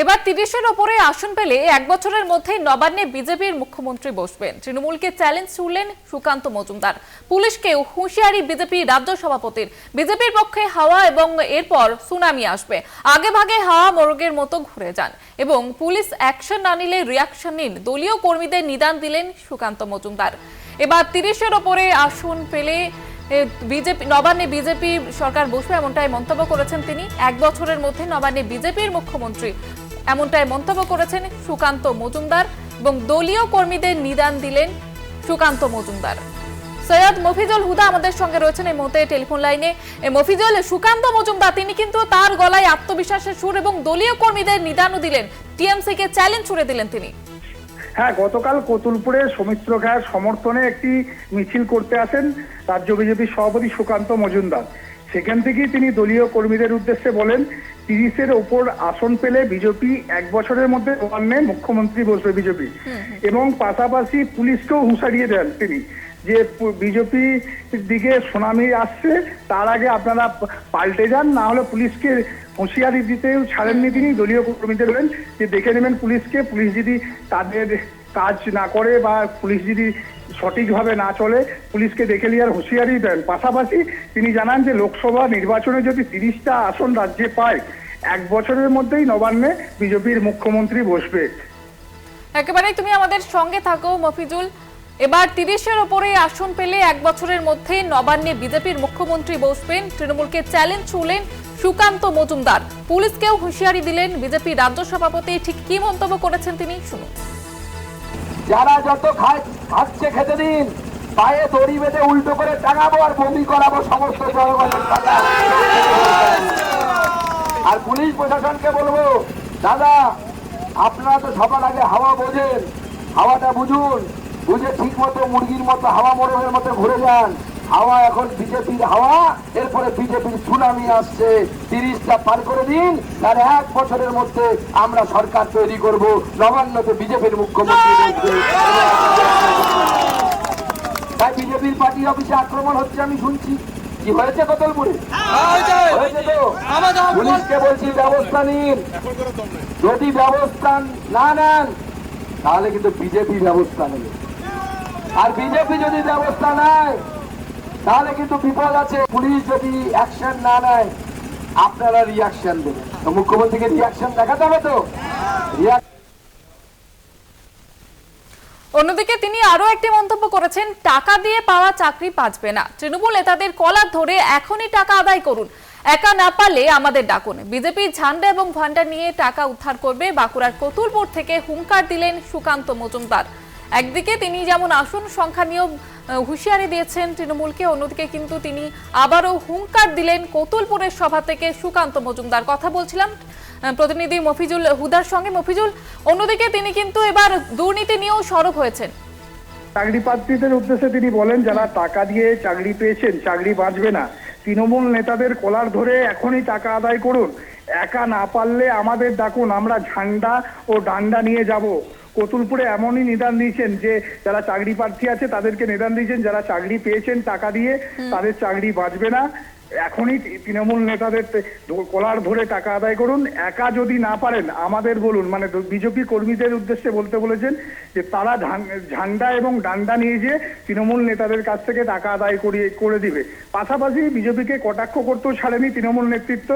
এবার তিরিশের ওপরে আসন পেলে এক বছরের মধ্যেই নবান্নে বিজেপির মুখ্যমন্ত্রী বসবেন। তৃণমূলকে চ্যালেঞ্জ ছুড়লেন সুকান্ত মজুমদার। পুলিশকেও হুঁশিয়ারি বিজেপি রাজ্য সভাপতির। বিজেপির পক্ষে হাওয়া এবং এরপর সুনামি আসবে। আগে ভাগে হাওয়া মোরগের মতো ঘুরে যান এবং পুলিশ অ্যাকশন না নিলে রিয়াকশন নিন। দলীয় কর্মীদের নিদান দিলেন সুকান্ত মজুমদার। এবার তিরিশের ওপরে আসন পেলে বিজেপি, নবান্নে বিজেপি সরকার বসবে এমনটাই মন্তব্য করেছেন তিনি। এক বছরের মধ্যে নবান্নে বিজেপির মুখ্যমন্ত্রী এমনটাই মন্তব্য করেছেন সুকান্ত মজুমদার এবং দলীয় কর্মীদের নিদান দিলেন সুকান্ত মজুমদার। সৈয়দ মফিজুল হুদা আমাদের সঙ্গে রয়েছেন এই মুহূর্তে টেলিফোন লাইনে। মফিজুল, সুকান্ত মজুমদার, তিনি কিন্তু তার গলায় আত্মবিশ্বাসের সুর এবং দলীয় কর্মীদের নিদানও দিলেন। টিএমসি কে চ্যালেঞ্জ ছুড়ে দিলেন তিনি। হ্যাঁ গতকাল কতুলপুরে সৌমিত্র খায়ের সমর্থনে একটি মিছিল করতে আসেন রাজ্য বিজেপির সভাপতি সুকান্ত মজুমদার। সেখান থেকেই তিনি দলীয় কর্মীদের উদ্দেশ্যে বলেন তিরিশের ওপর আসন পেলে বিজেপি এক বছরের মধ্যে নবান্নে মুখ্যমন্ত্রী বসবে বিজেপি। এবং পাশাপাশি পুলিশকেও হুঁশারিয়ে দেন তিনি যে বিজেপি দিকে সুনামি আসছে তার আগে আপনারা পাল্টে যান না হলে পুলিশকে হুঁশিয়ারি দিতেও ছাড়েননি তিনি। দলীয় কর্মীদের বলেন যে দেখে নেবেন পুলিশকে পুলিশ যদি তাদের কাজ না করে বা পুলিশ যদি সঠিকভাবে না চলে, পুলিশকে দেখে নেওয়ার হুঁশিয়ারি দেন। পাশাপাশি তিনি জানান যে লোকসভা নির্বাচনে যদি তিরিশটা আসন রাজ্যে পায়, এক বছরের মধ্যেই নবান্নে বিজেপির মুখ্যমন্ত্রী বসবে। একেবারেই তুমি আমাদের সঙ্গে থাকো, মফিজুল। এবার তিরিশের ওপরে আসন পেলে এক বছরের মধ্যে নবান্নে বিজেপির মুখ্যমন্ত্রী বসবেন। তৃণমূলকে চ্যালেঞ্জ ছুড়লেন সুকান্ত মজুমদার। পুলিশকেও হুঁশিয়ারি দিলেন বিজেপি রাজ্য সভাপতি। ঠিক কি মন্তব্য করেছেন তিনি? শুনুন। যারা যত খাচ্ছে খেতে দিন। পায়ে দড়ি বেঁধে উল্টো করে টাঙাবো আর বমি করাবো সমস্ত আর পুলিশ প্রশাসনকে বলব, দাদা, আপনারা তো সবার আগে হাওয়া বোঝেন, হাওয়াটা বুঝুন, বুঝে ঠিক মতো মুরগির মতো, হাওয়া মোড়ের মতো ঘুরে যান। হাওয়া এখন বিজেপির হাওয়া, এরপরে বিজেপির সুনামি আসছে। তিরিশটা পার করে দিন, তার এক বছরের মধ্যে আমরা সরকার তৈরি করব। নবান্নতে বিজেপির মুখ্যমন্ত্রী তাই বিজেপির পার্টি অফিসে আক্রমণ হচ্ছে আমি শুনছি। কি হয়েছে কতলপুরে পুলিশকে বলছি ব্যবস্থা নিন। যদি ব্যবস্থা না নেন, তাহলে কিন্তু বিজেপি ব্যবস্থা নেবে। আর বিজেপি যদি ব্যবস্থা নেয় তাহলে কিন্তু বিপদ আছে। পুলিশ যদি অ্যাকশন না নেয় আপনারা রিয়াকশন দেবেন। মুখ্যমন্ত্রীকে রিয়াকশন দেখাতে হবে তো? অন্যদিকে তিনি আরও একটি মন্তব্য করেছেন টাকা দিয়ে পাওয়া চাকরি বাঁচবে না। তৃণমূল নেতাদের কলার ধরে এখনই টাকা আদায় করুন। একা না পারলে আমাদের ডাকুন। বিজেপি ঝান্ডা এবং ভান্ডা নিয়ে টাকা উদ্ধার করবে বাঁকুড়ার কতুলপুর থেকে হুঙ্কার দিলেন সুকান্ত মজুমদার। একদিকে তিনি যেমন আসন সংখ্যা আহ, হুঁশিয়ারি দিয়েছেন তৃণমূলকে। অন্যদিকে কিন্তু তিনি আবারও হুঙ্কার দিলেন কতুলপুরের সভা থেকে সুকান্ত মজুমদার। কথা বলছিলাম প্রতিনিধি মফিজুল হুদার সঙ্গে। মফিজুল, অন্যদিকে তিনি কিন্তু এবার দুর্নীতি নিয়েও সরব হয়েছেন। চাকরি প্রার্থীদের উদ্দেশ্যে তিনি বলেন, যারা টাকা দিয়ে চাকরি পেয়েছেন, চাকরি বাঁচবে না। তৃণমূল নেতাদের কলার ধরে এখনই টাকা আদায় করুন। একা না পারলে আমাদের ডাকুন, আমরা ঝান্ডা ও ডান্ডা নিয়ে যাব। কতুলপুরে এমনই নিদান দিয়েছেন যে যারা চাকরি প্রার্থী আছে তাদেরকে নিদান দিয়েছেন যারা চাকরি পেয়েছেন টাকা দিয়ে তাদের চাকরি বাঁচবে না। এখনই তৃণমূল নেতাদের কলার ধরে টাকা আদায় করুন। একা যদি না পারেন, আমাদের বলুন মানে বিজেপি কর্মীদের উদ্দেশ্যে বলতে বলেছেন যে তারা ঝান্ডা এবং ডান্ডা নিয়ে যেয়ে তৃণমূল নেতাদের কাছ থেকে টাকা আদায় করিয়ে করে দিবে। পাশাপাশি বিজেপিকে কটাক্ষ করতেও ছাড়েনি তৃণমূল নেতৃত্ব।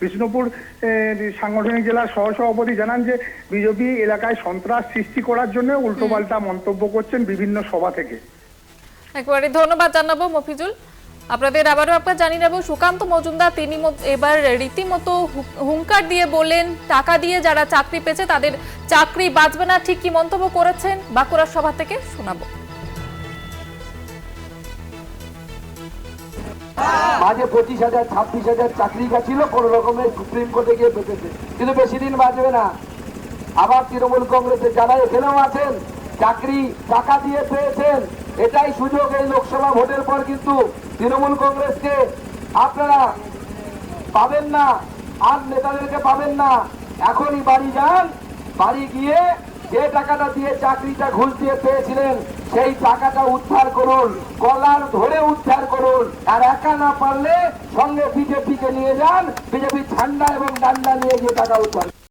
বিষ্ণুপুর সাংগঠনিক জেলার সহসভাপতি জানান যে বিজেপি এলাকায় সন্ত্রাস সৃষ্টি করার জন্য উল্টোপাল্টা মন্তব্য করছেন বিভিন্ন সভা থেকে। একবারে ধন্যবাদ জানাব মফিজুল। আপনাদের আবারও আপনার জানিয়ে নেব, সুকান্ত মজুমদার, তিনি এবার রীতিমতো হুঙ্কার দিয়ে বললেন, টাকা দিয়ে যারা চাকরি পেয়েছে তাদের চাকরি বাঁচবে না। ঠিক কি মন্তব্য করেছেন বাঁকুড়ার সভা থেকে শোনাবো। মাঝে পঁচিশ হাজার, ছাব্বিশ হাজার চাকরি গেছিল, কোন রকমের সুপ্রিম কোর্টে গিয়ে পেতেছে কিন্তু বেশি দিন বাঁচবে না। আবার তৃণমূল কংগ্রেসের যারা এখানেও আছেন, চাকরি টাকা দিয়ে পেয়েছেন এটাই সুযোগ এই লোকসভা ভোটের পর কিন্তু তৃণমূল কংগ্রেসকে আপনারা পাবেন না, আর নেতাদেরকে পাবেন না। এখনই বাড়ি যান, বাড়ি গিয়ে যে টাকাটা দিয়ে চাকরিটা ঘুষ দিয়ে পেয়েছিলেন, সেই টাকাটা উদ্ধার করুন, কলার ধরে উদ্ধার করুন, আর একা না পারলে সঙ্গে বিজেপিকে নিয়ে যান, বিজেপি ঠান্ডা এবং ডান্ডা নিয়ে গিয়ে টাকা উদ্ধার